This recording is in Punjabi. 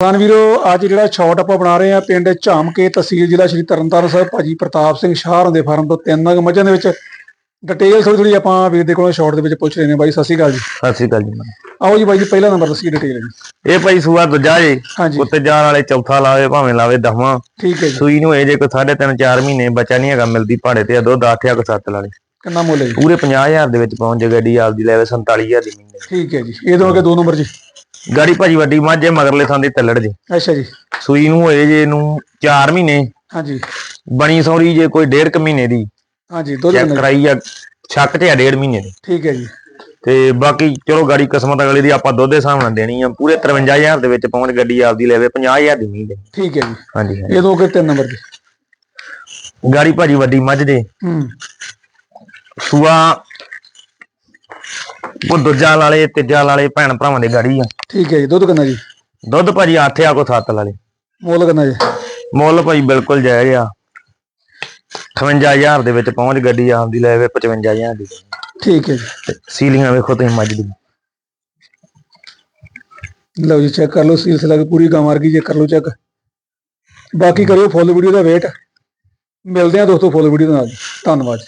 ਕਿਸਾਨ ਵੀਰੋ ਅੱਜ ਜਿਹੜਾ ਸ਼ਾਰਟ ਆਪਾਂ ਬਣਾ ਰਹੇ ਆ ਪਿੰਡ ਝਾਮਕੇ ਤਹਿਸੀਲ ਜ਼ਿਲ੍ਹਾ ਸ਼੍ਰੀ ਤਰਨਤਾਰਨ ਸਾਹਿਬ ਭਾਜੀ ਪ੍ਰਤਾਪ ਸਿੰਘ ਸ਼ਾਹਰਾਂ ਦੇ ਫਾਰਮ ਤੋਂ ਤਿੰਨ ਨਗ ਮੱਝਾਂ ਦੇ ਵਿੱਚ ਡਿਟੇਲ ਥੋੜੀ ਥੋੜੀ ਆਪਾਂ ਵੀਰ ਦੇ ਕੋਲੋਂ ਸ਼ਾਰਟ ਦੇ ਵਿੱਚ ਪੁੱਛ ਰਹੇ ਨੇ ਬਾਈ ਸਤਿ ਸ਼੍ਰੀ ਅਕਾਲ ਜੀ। ਸਤਿ ਸ਼੍ਰੀ ਅਕਾਲ ਜੀ ਆਓ ਜੀ ਬਾਈ ਜੀ ਪਹਿਲਾ ਨੰਬਰ ਦੱਸੀਏ ਡਿਟੇਲ ਜੀ ਇਹ ਭਾਈ ਸੂਆ ਦੂਜਾ ਜੇ ਉੱਤੇ ਜਾਣ ਵਾਲੇ ਚੌਥਾ ਲਾਵੇ ਭਾਵੇਂ ਲਾਵੇ ਦਸਵਾਂ। ਠੀਕ ਹੈ ਜੀ। ਸੂਈ ਨੂੰ ਇਹ ਜੇ ਕੋਈ 3.5 4 ਮਹੀਨੇ ਬੱਚਾ ਨਹੀਂ ਹੈਗਾ ਮਿਲਦੀ ਭਾੜੇ ਤੇ ਦੁੱਧ 8 ਕੋ 7 ਲਾਲੇ ਕਿੰਨਾ ਮੁੱਲ ਹੈ ਜੀ? ਪੂਰੇ 50000 ਦੇ ਵਿੱਚ ਪਹੁੰਚ ਜੇ ਗੱਡੀ ਆਪਦੀ ਲੈਵੇ 47000 ਦੀ ਮਹੀਨੇ ਠੀਕ ਹੈ ਜੀ। ਇਹ ਤੋਂ ਅੱਗੇ ਦੋ ਨੰਬਰ ਜੀ। ਗਾੜੀ ਭਾਜੀ ਵੱਡੀ ਮਾਝੇ ਮਗਰਲੇ ਥਾਂ ਦੀ ਤੱਲੜ ਜੇ। ਅੱਛਾ ਜੀ। ਸੂਈ ਨੂੰ ਹੋਏ ਜੇ ਨੂੰ 4 ਮਹੀਨੇ। ਹਾਂਜੀ। ਬਣੀ ਸੌਰੀ ਜੇ ਕੋਈ ਡੇਢ ਕੁ ਮਹੀਨੇ ਦੀ। ਹਾਂਜੀ ਕਿੰਨਾ ਜੀ? ਕਰਾਈ ਆ ਛੱਕ ਤੇ ਆ ਮਹੀਨੇ ਦੀ। ਠੀਕ ਹੈ ਜੀ। ਤੇ ਬਾਕੀ ਚਲੋ ਗਾੜੀ ਕਿਸਮਤ ਅਗਲੀ ਦੀ ਆਪਾਂ ਦੁੱਧ ਦੇ ਹਿਸਾਬ ਨਾਲ ਦੇਣੀ ਆ। ਪੂਰੇ 53000 ਦੇ ਵਿੱਚ ਪਹੁੰਚ ਗੱਡੀ ਆਪਦੀ ਲੈਵੇ 50000 ਦੀ ਮਹੀਨੇ ਠੀਕ ਹੈ ਜੀ। ਹਾਂਜੀ ਇਹ ਤੋਂ ਅੱਗੇ ਤਿੰਨ ਨੰਬਰ ਜੀ ਗਾੜੀ ਭਾਜੀ ਵੱਡੀ ਮੱਝ ਦੇ। ਹੂੰ। ਸੂਆ ਉਹ ਦੂਜਾ ਵਾਲੇ ਤੀਜਾ ਵਾਲੇ ਭੈਣ ਭਰਾਵਾਂ ਦੀ ਗਾੜੀ ਆ। ਠੀਕ ਹੈ ਜੀ ਦੁੱਧ ਕਿੰਨਾ ਜੀ? ਦੁੱਧ ਭਾਜੀ 8 ਆ ਕੋ 7 ਵਾਲੇ ਮੁੱਲ ਕਿੰਨਾ ਜੀ? ਮੁੱਲ ਭਾਈ ਬਿਲਕੁਲ ਜਾਇਜ਼ ਆ। 58000 ਦੇ ਵਿੱਚ ਪਹੁੰਚ ਗੱਡੀ ਆਉਂਦੀ ਲੈ ਵੇ 55000 ਦੀ। ਠੀਕ ਹੈ ਜੀ। ਤੇ ਸੀਲੀਆਂ ਵੇਖੋ ਤੁਸੀਂ ਮੱਝ ਦੀ। ਲਓ ਜੀ ਚੈੱਕ ਕਰ ਲਓ ਸਿਲਸਿਲਾ ਵੀ ਪੂਰੀ ਗਾਂ ਮਾਰ ਗਈ ਜੇ ਕਰ ਲਓ ਚੈੱਕ ਬਾਕੀ ਕਰਿਓ ਫੁੱਲ ਵੀਡੀਓ ਦਾ ਵੇਟ। ਮਿਲਦੇ ਆ ਦੋਸਤੋ ਫੁੱਲ ਵੀਡੀਓ ਦੇ ਨਾਲ। ਧੰਨਵਾਦ